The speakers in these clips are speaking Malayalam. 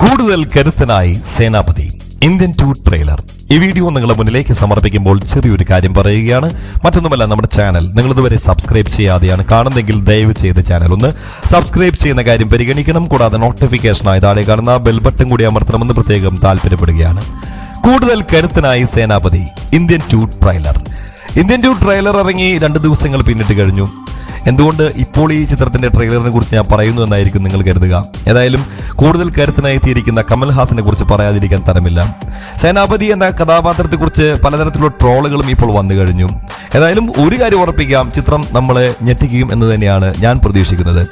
കൂടുതൽ കരുത്തനായി സേനാപതി. Indian two trailer. ഈ വീഡിയോ നിങ്ങളുടെ മുന്നിലേക്ക് സമർപ്പിക്കുമ്പോൾ ചെറിയൊരു കാര്യം പറയുകയാണ്. മറ്റൊന്നുമല്ല നമ്മുടെ ചാനൽ നിങ്ങൾ ഇതുവരെ സബ്സ്ക്രൈബ് ചെയ്യാതെയാണ് കാണുന്നെങ്കിൽ ദയവ് ചെയ്ത് ചാനൽ ഒന്ന് സബ്സ്ക്രൈബ് ചെയ്യുന്ന കാര്യം പരിഗണിക്കണം. കൂടാതെ നോട്ടിഫിക്കേഷനായി താഴെ കാണുന്ന ബെൽ ബട്ടൺ കൂടി അമർത്തണമെന്ന് പ്രത്യേകം താല്പര്യപ്പെടുകയാണ്. കൂടുതൽ കരുത്തനായി Senapathy Indian two trailer. Indian two trailer ഇറങ്ങി രണ്ട് ദിവസങ്ങൾ പിന്നിട്ട് കഴിഞ്ഞു. എന്തുകൊണ്ട് ഇപ്പോൾ ഈ ചിത്രത്തിന്റെ ട്രെയിലറിനെ കുറിച്ച് ഞാൻ പറയുന്നു എന്നായിരിക്കും നിങ്ങൾ കരുതുക? ഏതായാലും കൂടുതൽ കരുത്തനായി തീരിക്കുന്ന കമൽഹാസിനെ കുറിച്ച് പറയാതിരിക്കാൻ തരമില്ല. സേനാപതി എന്ന കഥാപാത്രത്തെക്കുറിച്ച് പലതരത്തിലുള്ള ട്രോളുകളും ഇപ്പോൾ വന്നു കഴിഞ്ഞു. ഏതായാലും ഒരു കാര്യം ഉറപ്പിക്കാം ചിത്രം നമ്മളെ ഞെട്ടിക്കും എന്ന് തന്നെയാണ് ഞാൻ പ്രതീക്ഷിക്കുന്നത്.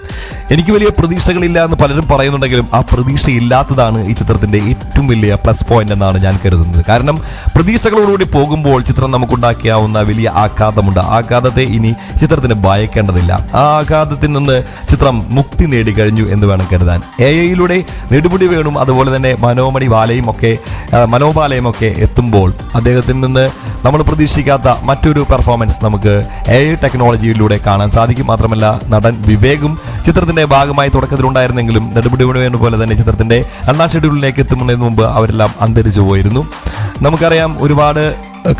എനിക്ക് വലിയ പ്രതീക്ഷകളില്ല എന്ന് പലരും പറയുന്നുണ്ടെങ്കിലും ആ പ്രതീക്ഷയില്ലാത്തതാണ് ഈ ചിത്രത്തിന്റെ ഏറ്റവും വലിയ പ്ലസ് പോയിന്റ് എന്നാണ് ഞാൻ കരുതുന്നത്. കാരണം പ്രതീക്ഷകളോടുകൂടി പോകുമ്പോൾ ചിത്രം നമുക്കുണ്ടാക്കിയാവുന്ന വലിയ ആഘാതമുണ്ട്. ആഘാതത്തെ ഇനി ചിത്രത്തിന് ഭയക്കേണ്ടതില്ല. ആ ആഘാതത്തിൽ നിന്ന് ചിത്രം മുക്തി നേടിക്കഴിഞ്ഞു എന്ന് വേണം കരുതാൻ. എ ഐയിലൂടെ നെടുമുടി വേണും അതുപോലെ തന്നെ മനോമണി ബാലയും ഒക്കെ മനോബാലയും ഒക്കെ എത്തുമ്പോൾ അദ്ദേഹത്തിൽ നിന്ന് നമ്മൾ പ്രതീക്ഷിക്കാത്ത മറ്റൊരു പെർഫോമൻസ് നമുക്ക് എ ടെക്നോളജിയിലൂടെ കാണാൻ സാധിക്കും. മാത്രമല്ല നടൻ വിവേകും ചിത്രത്തിന്റെ ഭാഗമായി തുടക്കത്തിലുണ്ടായിരുന്നെങ്കിലും നെടുപടി വേണു പോലെ തന്നെ ചിത്രത്തിന്റെ രണ്ടാം ഷെഡ്യൂളിലേക്ക് എത്തുന്നതിന് മുമ്പ് അവരെല്ലാം അന്തരിച്ചു പോയിരുന്നു. നമുക്കറിയാം ഒരുപാട്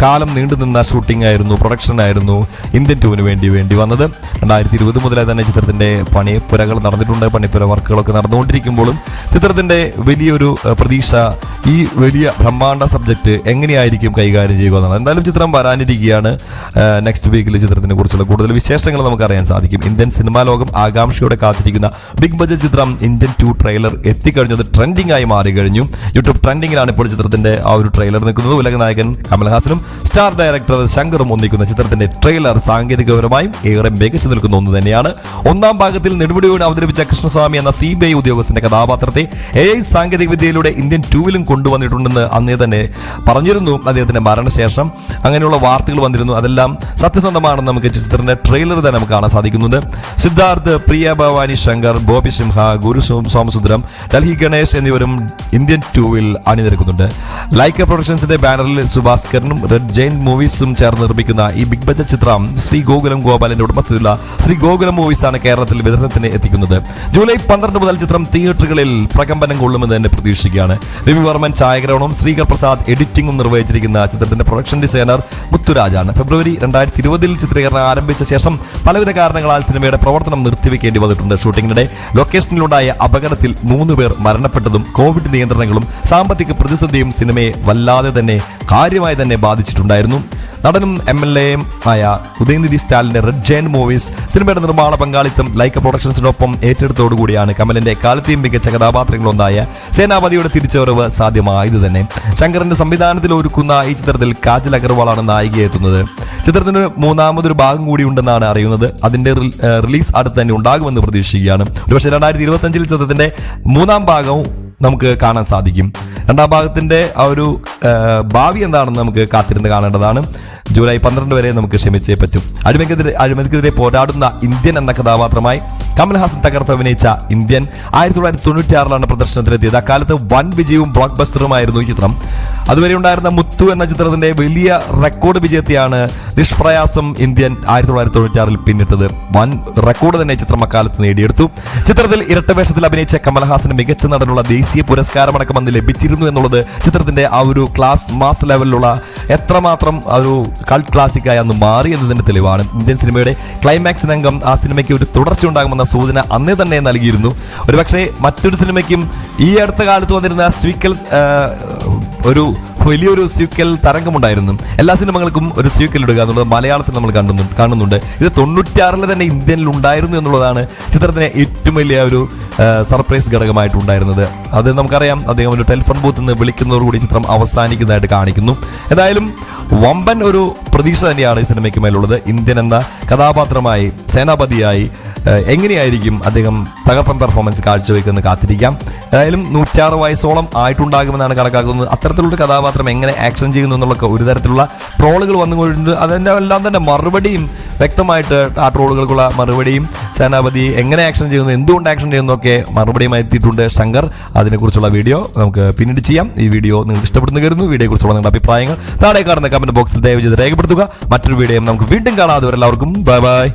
കാലം നീണ്ടുനിന്ന ഷൂട്ടിംഗ് ആയിരുന്നു പ്രൊഡക്ഷൻ ആയിരുന്നു ഇന്ത്യൻ ടൂവിന് വേണ്ടി വേണ്ടി വന്നത്. രണ്ടായിരത്തി ഇരുപത് മുതലേ തന്നെ ചിത്രത്തിന്റെ പണിപ്പുരകൾ നടന്നിട്ടുണ്ട് പണിപ്പുര വർക്കുകളൊക്കെ നടന്നുകൊണ്ടിരിക്കുമ്പോഴും ചിത്രത്തിന്റെ വലിയൊരു പ്രതീക്ഷ ഈ വലിയ ബ്രഹ്മാണ്ഡ സബ്ജക്റ്റ് എങ്ങനെയായിരിക്കും കൈകാര്യം ചെയ്യുക എന്നാണ് എന്തായാലും ചിത്രം വരാനിരിക്കുകയാണ്. നെക്സ്റ്റ് വീക്കിൽ ചിത്രത്തിനെ കുറിച്ചുള്ള കൂടുതൽ വിശേഷങ്ങൾ നമുക്ക് അറിയാൻ സാധിക്കും. ഇന്ത്യൻ സിനിമാ ലോകം ആകാംക്ഷയോടെ കാത്തിരിക്കുന്ന ബിഗ് ബജറ്റ് ചിത്രം ഇന്ത്യൻ ടു ട്രെയിലർ എത്തിക്കഴിഞ്ഞത് ട്രെൻഡിംഗ് ആയി മാറി കഴിഞ്ഞു യൂട്യൂബ് ട്രെൻഡിങ്ങിലാണ് ഇപ്പോൾ ചിത്രത്തിന്റെ ആ ഒരു ട്രെയിലർ നിൽക്കുന്നത്. ഉലക നായകൻ കമൽഹാസനും സ്റ്റാർ ഡയറക്ടർ ശങ്കറും ഒന്നിക്കുന്ന ചിത്രത്തിന്റെ ട്രെയിലർ സാങ്കേതികപരമായും ഏറെ മികച്ചു നിൽക്കുന്ന ഒന്ന് തന്നെയാണ്. ഒന്നാം ഭാഗത്തിൽ നെടുമുടി വീണ് അവതരിപ്പിച്ച കൃഷ്ണസ്വാമി എന്ന സി ബി ഐ ഉദ്യോഗസ്ഥന്റെ കഥാപാത്രത്തെ എ ഐ സാങ്കേതിക വിദ്യയിലൂടെ ഇന്ത്യൻ ടൂവിലും കൊണ്ടുവന്നിട്ടുണ്ടെന്ന് അന്നേ തന്നെ പറഞ്ഞിരുന്നു അദ്ദേഹത്തിന്റെ മരണശേഷം. അങ്ങനെയുള്ള വാർത്തകൾ വന്നിരുന്നു. അതെല്ലാം സത്യസന്ധമാണെന്ന് നമുക്ക് ചിത്രത്തിന്റെ ട്രെയിലർ തന്നെ നമുക്ക് കാണാൻ സാധിക്കുന്നുണ്ട്. സിദ്ധാർത്ഥ് പ്രിയ ഭവാനി ശങ്കർ ബോബി സിംഹ ഗുരു സോമസുന്ദരം ഡൽഹി ഗണേഷ് എന്നിവരും ഇന്ത്യൻ ടൂവിൽ അണിനിരക്കുന്നുണ്ട്. ലൈക്ക പ്രൊഡക്ഷൻസിന്റെ ബാനറിൽ സുഭാസ്കരനും റെഡ് ജെയിൻ മൂവീസും ചേർന്ന് നിർമ്മിക്കുന്ന ഈ ബിഗ് ബജറ്റ് ചിത്രം ശ്രീ ഗോകുലം ഗോപാലിന്റെ ഉടമസ്ഥതയിലുള്ള ശ്രീ ഗോകുലം മൂവീസ് ആണ് കേരളത്തിൽ വിതരണത്തിന് എത്തിക്കുന്നത്. ജൂലൈ പന്ത്രണ്ട് മുതൽ ചിത്രം തിയേറ്ററുകളിൽ പ്രകമ്പനം കൊള്ളുമെന്ന് തന്നെ പ്രതീക്ഷിക്കുകയാണ്. രവി ഛായാഗ്രഹണവും ശ്രീകർ പ്രസാദ് എഡിറ്റിംഗും നിർവഹിച്ചിരിക്കുന്ന ചിത്രത്തിന്റെ പ്രൊഡക്ഷൻ ഡിസൈനർ മുത്തുരാജാണ്. ഫെബ്രുവരി രണ്ടായിരത്തി ഇരുപതിൽ ചിത്രീകരണം ആരംഭിച്ച ശേഷം പലവിധ കാരണങ്ങളാൽ സിനിമയുടെ പ്രവർത്തനം നിർത്തിവെക്കേണ്ടി വന്നിട്ടുണ്ട്. ഷൂട്ടിങ്ങിനിടെ ലൊക്കേഷനിലുണ്ടായ അപകടത്തിൽ മൂന്ന് പേർ മരണപ്പെട്ടതും കോവിഡ് നിയന്ത്രണങ്ങളും സാമ്പത്തിക പ്രതിസന്ധിയും സിനിമയെ വല്ലാതെ തന്നെ കാര്യമായി തന്നെ ബാധിച്ചിട്ടുണ്ടായിരുന്നു. നടനും എം എൽ എയും ആയ ഉദയനിധി സ്റ്റാലിന്റെ റെഡ് ജയന്റ് മൂവീസ് സിനിമയുടെ നിർമ്മാണ പങ്കാളിത്തം ലൈക്ക പ്രൊഡക്ഷൻസിനൊപ്പം ഏറ്റെടുത്തോടുകൂടിയാണ് കമലിന്റെ കാലത്തെയും മികച്ച കഥാപാത്രങ്ങളൊന്നായ സേനാപതിയുടെ തിരിച്ചുവരവ് സാധ്യമായത് തന്നെ ശങ്കറിന്റെ സംവിധാനത്തിൽ ഒരുക്കുന്ന ഈ ചിത്രത്തിൽ കാജൽ അഗർവാളാണ് നായികയെത്തുന്നത് ചിത്രത്തിന് മൂന്നാമതൊരു ഭാഗം കൂടി ഉണ്ടെന്നാണ് അറിയുന്നത്. അതിന്റെ റിലീസ് അടുത്ത് തന്നെ ഉണ്ടാകുമെന്ന് പ്രതീക്ഷിക്കുകയാണ്. ഒരുപക്ഷെ രണ്ടായിരത്തി ഇരുപത്തി അഞ്ചിൽ ചിത്രത്തിന്റെ മൂന്നാം ഭാഗവും നമുക്ക് കാണാൻ സാധിക്കും. രണ്ടാം ഭാഗത്തിന്റെ ആ ഒരു ഭാവി എന്താണെന്ന് നമുക്ക് കാത്തിരുന്ന് കാണേണ്ടതാണ്. ജൂലൈ പന്ത്രണ്ട് വരെ നമുക്ക് ക്ഷമിച്ചേ പറ്റും. അഴിമതിക്കെതിരെ അഴിമതിക്കെതിരെ പോരാടുന്ന ഇന്ത്യൻ എന്ന കഥാപാത്രമായി കമൽഹാസൻ തകർത്ത് അഭിനയിച്ച ഇന്ത്യൻ ആയിരത്തി തൊള്ളായിരത്തി തൊണ്ണൂറ്റി ആറിലാണ് പ്രദർശനത്തിലെത്തിയത്. അക്കാലത്ത് വൻ വിജയവും ബ്ലോക്ക് ബസ്റ്ററുമായിരുന്നു ഈ ചിത്രം. അതുവരെ ഉണ്ടായിരുന്ന മുത്തു എന്ന ചിത്രത്തിന്റെ വലിയ റെക്കോർഡ് വിജയത്തെയാണ് നിഷ്പ്രയാസം ഇന്ത്യൻ ആയിരത്തി തൊള്ളായിരത്തി തൊണ്ണൂറ്റി ആറിൽ പിന്നിട്ടത്. വൻ റെക്കോർഡ് തന്നെ ചിത്രം അക്കാലത്ത് നേടിയെടുത്തു. ചിത്രത്തിൽ ഇരട്ടവേഷത്തിൽ അഭിനയിച്ച കമൽഹാസന് മികച്ച നടനുള്ള ദേശീയ പുരസ്കാരമടക്കം അന്ന് ലഭിച്ചിരുന്നു എന്നുള്ളത് ചിത്രത്തിന്റെ ആ ഒരു ക്ലാസ് മാസ് ലെവലിലുള്ള എത്രമാത്രം ഒരു കൾട്ട് ക്ലാസിക്കായി അന്ന് മാറി എന്നതിന്റെ തെളിവാണ് ഇന്ത്യൻ സിനിമയുടെ ക്ലൈമാക്സ് രംഗം ആ സിനിമയ്ക്ക് ഒരു തുടർച്ച ഉണ്ടാകുമെന്ന സൂചന അന്നേ തന്നെ നൽകിയിരുന്നു. ഒരുപക്ഷെ മറ്റൊരു സിനിമയ്ക്കും ഈ അടുത്ത കാലത്ത് വന്നിരുന്ന സ്വീക്കൽ ഒരു വലിയൊരു സ്യൂക്കൽ തരംഗമുണ്ടായിരുന്നു. എല്ലാ സിനിമകൾക്കും ഒരു സ്യൂക്കൽ ഇടുക എന്നുള്ളത് മലയാളത്തിൽ നമ്മൾ കണ്ടു കാണുന്നുണ്ട്. ഇത് തൊണ്ണൂറ്റിയാറിൽ തന്നെ ഇന്ത്യയിൽ ഉണ്ടായിരുന്നു എന്നുള്ളതാണ് ചിത്രത്തിന് ഏറ്റവും വലിയ ഒരു സർപ്രൈസ് ഘടകമായിട്ടുണ്ടായിരുന്നത്. അത് നമുക്കറിയാം അദ്ദേഹം ഒരു ടെലിഫോൺ ബൂത്ത് നിന്ന് വിളിക്കുന്നതോടുകൂടി ചിത്രം അവസാനിക്കുന്നതായിട്ട് കാണിക്കുന്നു. ഏതായാലും വമ്പൻ ഒരു പ്രതീക്ഷ തന്നെയാണ് ഈ സിനിമയ്ക്ക് മേലുള്ളത്. ഇന്ത്യൻ എന്ന കഥാപാത്രമായി സേനാപതിയായി എങ്ങനെയായിരിക്കും അദ്ദേഹം തകർപ്പൻ പെർഫോമൻസ് കാഴ്ചവെക്കുന്നത് കാത്തിരിക്കാം. ഏതായാലും നൂറ്റാറ് വയസ്സോളം ആയിട്ടുണ്ടാകുമെന്നാണ് കണക്കാക്കുന്നത്. അത്തരത്തിലുള്ള കഥാപാത്രം എങ്ങനെ ആക്ഷൻ ചെയ്യുന്നു എന്നുള്ള ഒരു തരത്തിലുള്ള ട്രോളുകൾ വന്നുകൊണ്ടിട്ടുണ്ട്. അതിന്റെ എല്ലാം തന്നെ മറുപടിയും വ്യക്തമായിട്ട് ആ ട്രോളുകൾക്കുള്ള മറുപടിയും സേനാപതി എങ്ങനെ ആക്ഷൻ ചെയ്യുന്നു എന്തുകൊണ്ട് ആക്ഷൻ ചെയ്യുന്നതൊക്കെ മറുപടിയുമായി എത്തിയിട്ടുണ്ട് ശങ്കർ. അതിനെക്കുറിച്ചുള്ള വീഡിയോ നമുക്ക് പിന്നീട് ചെയ്യാം. ഈ വീഡിയോ നിങ്ങൾക്ക് ഇഷ്ടപ്പെടുന്നു കരുതുന്നു. വീഡിയോയെക്കുറിച്ചുള്ള നിങ്ങളുടെ അഭിപ്രായങ്ങൾ താഴെ കാണുന്ന കമന്റ് ബോക്സിൽ ദയവ് ചെയ്ത് രേഖപ്പെടുത്തുക. മറ്റൊരു വീഡിയോ നമുക്ക് വീണ്ടും കാണാതെ എല്ലാവർക്കും ബൈ ബൈ